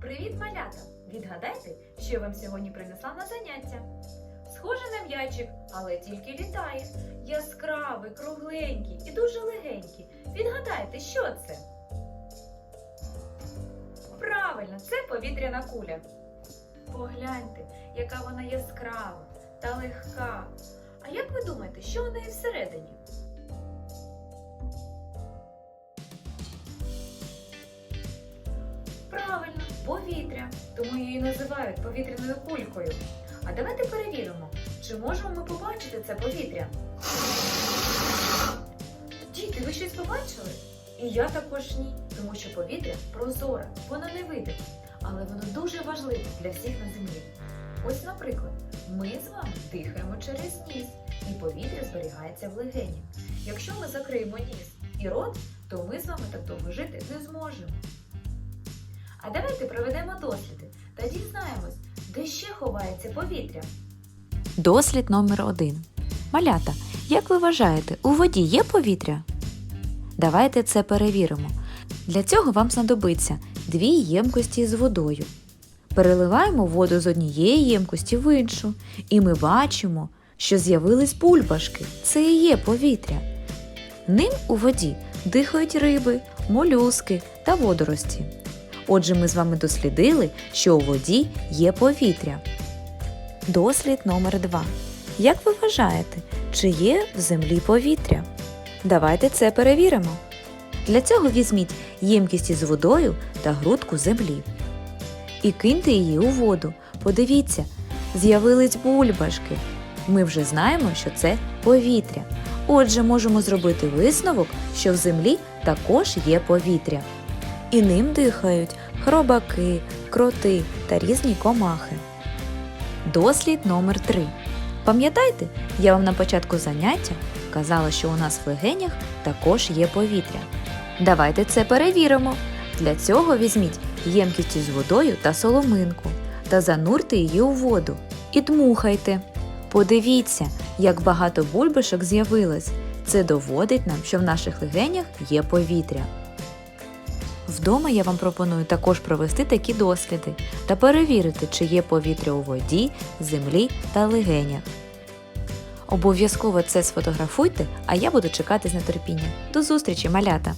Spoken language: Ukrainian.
Привіт, малята! Відгадайте, що я вам сьогодні принесла на заняття. Схоже на м'ячик, але тільки літає. Яскравий, кругленький і дуже легенький. Відгадайте, що це? Правильно, це повітряна куля. Погляньте, яка вона яскрава та легка. А як ви думаєте, що у неї всередині? Повітря. Тому її називають повітряною кулькою. А давайте перевіримо, чи можемо ми побачити це повітря. Діти, ви щось побачили? І я також ні, тому що повітря прозоре, воно не видиме, але воно дуже важливе для всіх на землі. Ось, наприклад, ми з вами дихаємо через ніс, і повітря зберігається в легені. Якщо ми закриємо ніс і рот, то ми з вами так довго жити не зможемо. А давайте проведемо досліди та дізнаємось, де ще ховається повітря. Дослід номер один. Малята, як ви вважаєте, у воді є повітря? Давайте це перевіримо. Для цього вам знадобиться дві ємкості з водою. Переливаємо воду з однієї ємкості в іншу, і ми бачимо, що з'явились бульбашки. Це і є повітря. Ним у воді дихають риби, молюски та водорості. Отже, ми з вами дослідили, що у воді є повітря. Дослід номер 2. Як ви вважаєте, чи є в землі повітря? Давайте це перевіримо. Для цього візьміть ємкість із водою та грудку землі. І киньте її у воду. Подивіться, з'явились бульбашки. Ми вже знаємо, що це повітря. Отже, можемо зробити висновок, що в землі також є повітря. І ним дихають хробаки, кроти та різні комахи. Дослід номер 3. Пам'ятаєте, я вам на початку заняття казала, що у нас в легенях також є повітря. Давайте це перевіримо. Для цього візьміть ємкість із водою та соломинку та занурте її у воду і дмухайте. Подивіться, як багато бульбашок з'явилось. Це доводить нам, що в наших легенях є повітря. Вдома я вам пропоную також провести такі досліди та перевірити, чи є повітря у воді, землі та легенях. Обов'язково це сфотографуйте, а я буду чекати з нетерпінням. До зустрічі, малята!